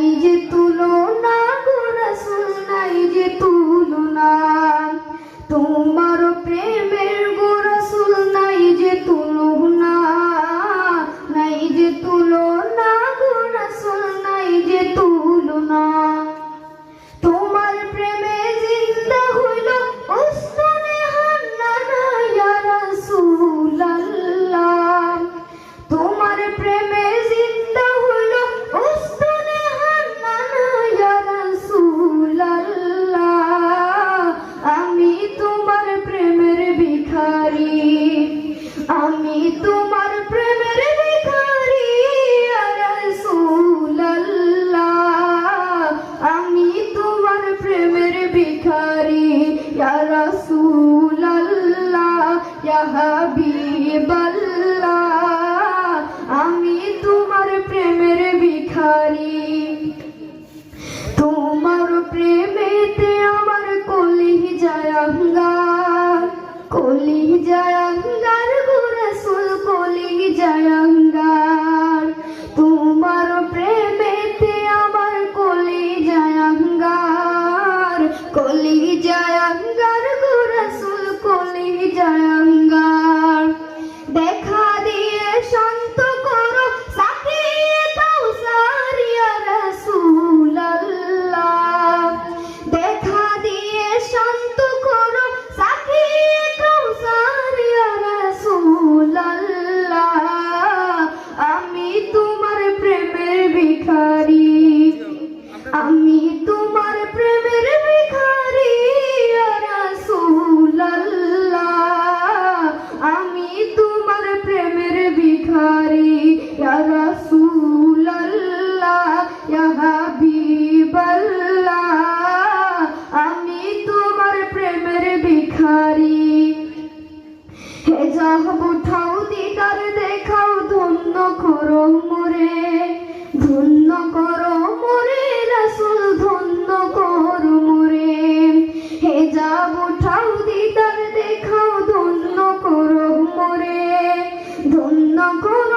নাই যে তুলনা গোরসুল নাই যে তুলনা। তোমার প্রেমের গোরসুল নাই যে তুলনা। নাই যে তুলনা গোরসুল নাই যে তুলনা। জায়াঙ্গার কলি জায়াঙ্গার গুরসুল কলি জায়াঙ্গার। তোমার প্রেমেতে আমার কলি জায়াঙ্গার কলি জায়াঙ্গার। হে যাহব উঠাও দিদার দেখাও, ধন্য করো মোরে, ধন্য করো মোরে, রাসুল ধন্য করো মোরে। হে যাব উঠাও দিদার দেখাও, ধন্য করো মোরে, ধন্য করো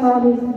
Father.